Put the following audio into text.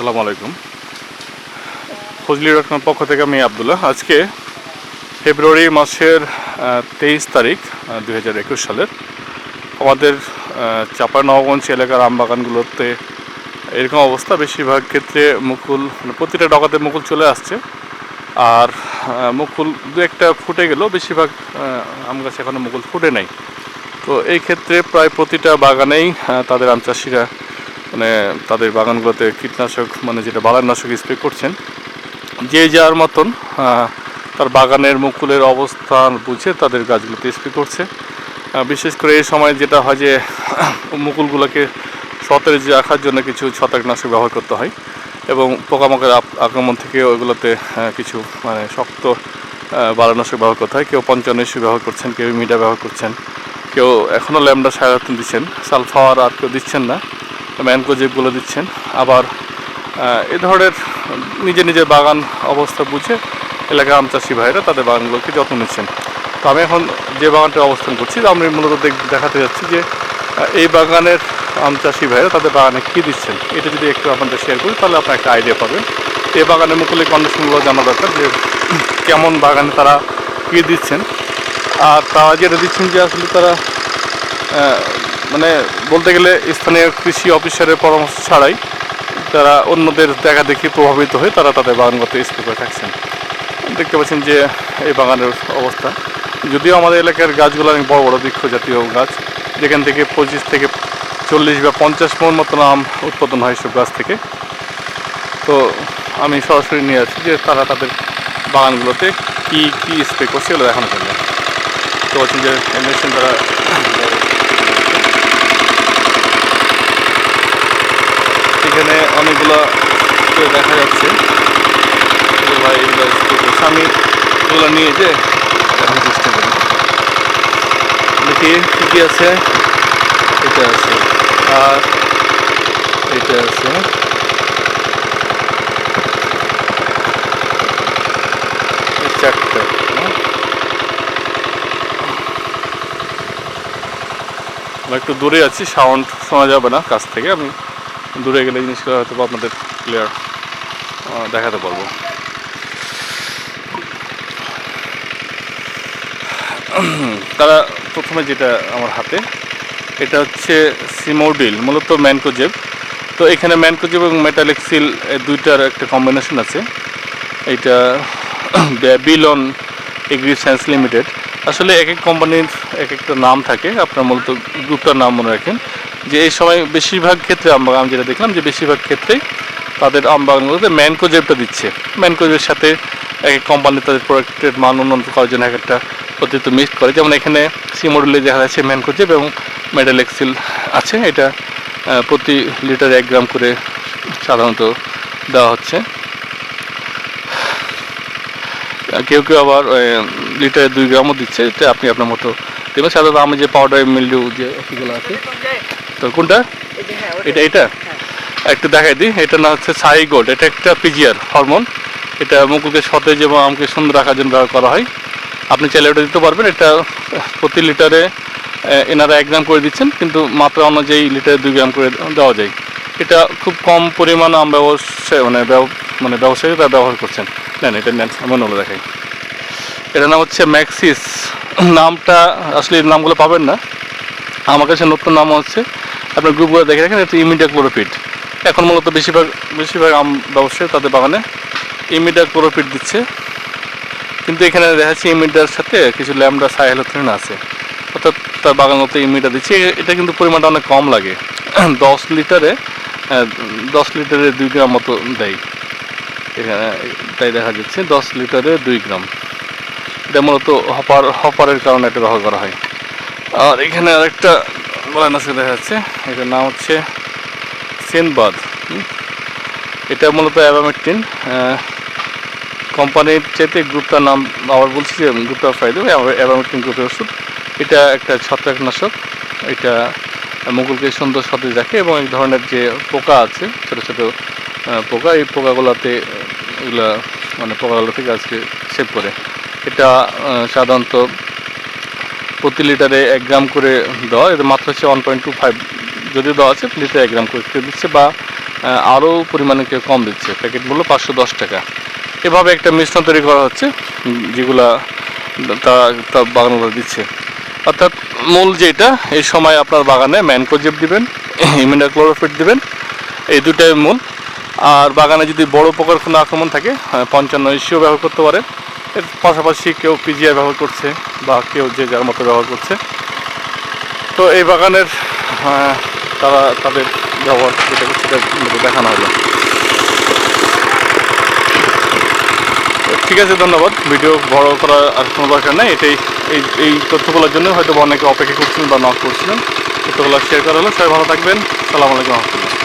আসসালামু আলাইকুম। ফজলি ডট কমের পক্ষ থেকে আমি আবদুল্লাহ। আজকে ফেব্রুয়ারি মাসের তেইশ তারিখ দুই হাজার একুশ সালের আমাদের চাপা নবগঞ্জ এলাকার আম বাগানগুলোতে এরকম অবস্থা। বেশিরভাগ ক্ষেত্রে মুকুল মানে প্রতিটা ডগাতে মুকুল চলে আসছে। আর মুকুল দু একটা ফুটে গেলেও বেশিরভাগ আম গাছে এখনও মুকুল ফুটে নাই। তো এই ক্ষেত্রে প্রায় প্রতিটা বাগানেই তাদের আম চাষিরা মানে তাদের বাগানগুলোতে কীটনাশক মানে যেটা বালানাশক স্প্রে করছেন, যে যার মতন তার বাগানের মুকুলের অবস্থান বুঝে তাদের গাছগুলোতে স্প্রে করছে। বিশেষ করে এই সময় যেটা হয় যে, মুকুলগুলোকে সতেজ রাখার জন্য কিছু ছত্রাকনাশক ব্যবহার করতে হয় এবং পোকামাকড় আক্রমণ থেকে ওইগুলোতে কিছু মানে শক্ত বালানাশক ব্যবহার করতে হয়। কেউ পঞ্চান্ন ইস্যু ব্যবহার করছেন, কেউ মিডা ব্যবহার করছেন, কেউ এখনও ল্যামডা সায়ারতন দিচ্ছেন, সালফাওয়ার আর কেউ দিচ্ছেন না। ম্যানকোজেবগুলো দিচ্ছেন। আবার এ ধরনের নিজে নিজের বাগান অবস্থা বুঝে এলাকার আম চাষি ভাইরা তাদের বাগানগুলোকে যত্ন নিচ্ছেন। তো আমি এখন যে বাগানটা অবস্থান করছি আমি মূলত দেখ- দেখাতে যাচ্ছি যে এই বাগানের আম চাষি ভাইরা তাদের বাগানে কী দিচ্ছেন। এটা যদি একটু আপনাদের শেয়ার করি, তাহলে আপনার একটা আইডিয়া পাবেন। এই বাগানের মুকুলের কন্ডিশনগুলো জানা দরকার যে, কেমন বাগানে তারা কী দিচ্ছেন। আর তারা যেটা দিচ্ছেন যে, আসলে তারা মানে বলতে গেলে স্থানীয় কৃষি অফিসারের পরামর্শ ছাড়াই তারা অন্যদের দেখা দেখি প্রভাবিত হয়ে তারা তাদের বাগানগত স্প্রে করে থাকছেন। দেখতে পাচ্ছেন যে এই বাগানের অবস্থা। যদিও আমাদের এলাকার গাছগুলো অনেক বড় বড় বৃক্ষ জাতীয় গাছ, যেখান থেকে পঁচিশ থেকে চল্লিশ বা পঞ্চাশ মন মতন আম উৎপাদন হয় সব গাছ থেকে। তো আমি সরাসরি নিয়ে আছি যে তারা তাদের বাগানগুলোতে কী কী স্প্রে করছে, এগুলো দেখানোর জন্য তো পাচ্ছেন যে মেশিন তারা এখানে অনেকগুলো দেখা যাচ্ছে। ভাই, এগুলো আমি এগুলো নিয়ে যে দেখানোর চেষ্টা দেখি কী আছে? এটা আছে। আর এটা আছে। হ্যাঁ? একটু দূরে আছি, সাউন্ড শোনা যাবে না কাছ থেকে, আমি দূরে গেলে জিনিসগুলো হয়তো আপনাদের ক্লিয়ার দেখাতে পারব। তারা প্রথমে যেটা আমার হাতে, এটা হচ্ছে সিমোডিল মূলত ম্যানকোজেব তো এখানে ম্যানকোজেব এবং মেটালেক্সিল দুইটার একটা কম্বিনেশন আছে। এইটা বিলন এগ্রি সায়েন্স লিমিটেড আসলে এক এক কোম্পানির এক একটা নাম থাকে, আপনার মূলত গ্রুপটার নাম মনে রাখেন। যে এই সময় বেশিরভাগ ক্ষেত্রে আমরা আমি যেটা দেখলাম যে বেশিরভাগ ক্ষেত্রেই তাদের আম বাগানগুলোতে ম্যানকোজেবটা দিচ্ছে। ম্যানকোজের সাথে এক এক কোম্পানি তাদের প্রোডাক্টের মান উন্নত করার জন্য এক একটা অতিরিক্ত মিক্স করে। যেমন এখানে সি মডেলে দেখা যাচ্ছে ম্যানকোজেব এবং মেডাল এক্সিল আছে। এটা প্রতি লিটারে এক গ্রাম করে সাধারণত দেওয়া হচ্ছে। কেউ কেউ আবার লিটারে দুই গ্রামও দিচ্ছে। এটা আপনি আপনার মতো দেবেন। সাধারণত আমি যে পাউডার মিল্ডিউ যে ওষুধগুলো আছে তো কোনটা? এটা এটা একটু দেখাই দিই এটা না হচ্ছে সাই গোল্ড এটা একটা পিজিআর হরমোন এটা মুখকে সতেজ এবং আমকে সুন্দর রাখার জন্য ব্যবহার করা হয়। আপনি চাইলে ওটা দিতে পারবেন এটা প্রতি লিটারে এনারা এক গ্রাম করে দিচ্ছেন কিন্তু মাত্রা অনুযায়ী লিটারে দুই গ্রাম করে দেওয়া যায়। এটা খুব কম পরিমাণ আম ব্যবসায় মানে মানে ব্যবসায়ীরা ব্যবহার করছেন। নেন এটা নেন এমন হলো দেখাই। এটার নাম হচ্ছে ম্যাক্সিস নামটা আসলে নামগুলো পাবেন না। আমার কাছে নতুন নাম হচ্ছে আপনার গ্রুপগুলো দেখে রাখেন, এটা ইমিডিয়া ক্লোরোপিড এখন মূলত বেশিরভাগ বেশিরভাগ আম ব্যবসায়ী তাদের বাগানে ইমিডিয়া ক্লোরোপিড দিচ্ছে। কিন্তু এখানে দেখা যাচ্ছে ইমিডিয়ার সাথে কিছু ল্যামডা সাইহেলোথ্রিন আছে। অর্থাৎ তার বাগান মতো ইমিডিয়া দিচ্ছে এটা কিন্তু পরিমাণটা অনেক কম লাগে। দশ লিটারে দশ লিটারে দুই গ্রাম মতো দেয়। এখানে তাই দেখা যাচ্ছে, দশ লিটারে দুই গ্রাম। এটা মূলত হপার, হপারের কারণে এটা ব্যবহার করা হয়। আর এখানে আরেকটা বালানাশক দেখা যাচ্ছে। এটার নাম হচ্ছে সেনবাদ। এটা মূলত অ্যাবামেকটিন কোম্পানির চাইতে গ্রুপটার নাম আবার বলছি যে গ্রুপটার ফাইদে অ্যাবামেকটিন গ্রুপের ওষুধ। এটা একটা ছত্রাকনাশক, এটা মুকুলকে সুন্দর সতেজ রাখে এবং এই ধরনের যে পোকা আছে, ছোটো ছোটো পোকা, এই পোকাগুলোতে এগুলা মানে পোকাগুলো থেকে আজকে সেভ করে। এটা সাধারণত প্রতি লিটারে এক গ্রাম করে দেওয়া, এর মাত্রা হচ্ছে ওয়ান পয়েন্ট টু ফাইভ যদিও দেওয়া আছে, লিটারে এক গ্রাম করে দিচ্ছে বা আরও পরিমাণে কেউ কম দিচ্ছে। প্যাকেট মূল্য পাঁচশো দশ টাকা। এভাবে একটা মিশ্রণ তৈরি করা হচ্ছে, যেগুলা তারা তা বাগানগুলো দিচ্ছে। অর্থাৎ মূল যেটা, এই সময় আপনার বাগানে ম্যানকোজেব দিবেন ইমিনা ক্লোরোফিট দিবেন, এই দুটাই মূল। আর বাগানে যদি বড় পোকার কোনো আক্রমণ থাকে পঞ্চান্ন ইস্যুও ব্যবহার করতে পারেন। এর পাশাপাশি কেউ পিজিআই ব্যবহার করছে বা কেউ যে যার মতো ব্যবহার করছে। তো এই বাগানের তারা তাদের ব্যবহার যেটা সেটা দেখানো হলো। ঠিক আছে, ধন্যবাদ। ভিডিও বড় করার আর কোনো দরকার নেই। এটাই, এই এই তথ্যগুলোর জন্য হয়তো অনেকে অপেক্ষা করছিলেন বা নক করছিলেন। তথ্যগুলো শেয়ার করা হলো। সবাই ভালো থাকবেন। সালাম আলাইকুম। রহমতুল্লাহ